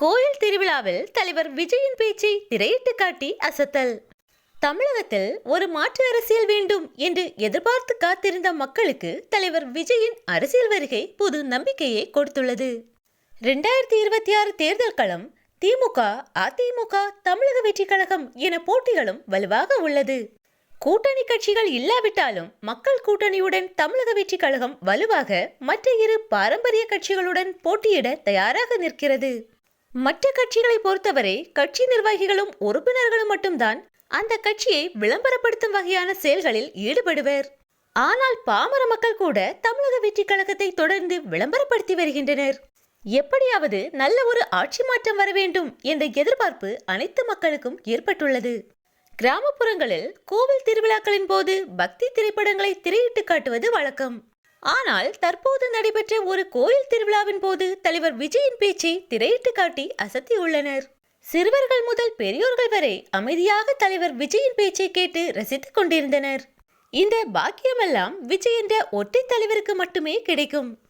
கோயில் திருவிழாவில் தலைவர் விஜயின் பேச்சை திரையிட்டு காட்டி அசத்தல். தமிழகத்தில் ஒரு மாற்று அரசியல் வேண்டும் என்று எதிர்பார்த்து காத்திருந்த மக்களுக்கு தலைவர் விஜயின் அரசியல் வருகை புது நம்பிக்கையை கொடுத்துள்ளது. ரெண்டாயிரத்தி இருபத்தி ஆறு தேர்தல் களம் திமுக அதிமுக தமிழக வெற்றிக் கழகம் என போட்டிகளும் வலுவாக உள்ளது. கூட்டணி கட்சிகள் இல்லாவிட்டாலும் மக்கள் கூட்டணியுடன் தமிழக வெற்றிக் கழகம் வலுவாக மற்ற இரு பாரம்பரிய கட்சிகளுடன் போட்டியிட தயாராக நிற்கிறது. மற்ற கட்சிகளை பொறுத்தவரை கட்சி நிர்வாகிகளும் உறுப்பினர்களும் மட்டும்தான் அந்த கட்சியை விளம்பரப்படுத்தும் வகையான செயல்களில் ஈடுபடுவர். ஆனால் பாமர மக்கள் கூட தமிழக வெற்றிக் கழகத்தை தொடர்ந்து விளம்பரப்படுத்தி வருகின்றனர். எப்படியாவது நல்ல ஒரு ஆட்சி மாற்றம் வர வேண்டும் என்ற எதிர்பார்ப்பு அனைத்து மக்களுக்கும் ஏற்பட்டுள்ளது. கிராமப்புறங்களில் கோவில் திருவிழாக்களின் போது பக்தி திரைப்படங்களை திரையிட்டு காட்டுவது வழக்கம். ஆனால் தற்போது நடைபெற்ற ஒரு கோயில் திருவிழாவின் போது தலைவர் விஜயின் பேச்சை திரையிட்டு காட்டி அசத்தியுள்ளனர் சிறுவர்கள் முதல் பெரியோர்கள் வரை அமைதியாக தலைவர் விஜயின் பேச்சை கேட்டு ரசித்துக் கொண்டிருந்தனர். இந்த பாக்கியமெல்லாம் விஜய் என்ற ஒற்றை தலைவருக்கு மட்டுமே கிடைக்கும்.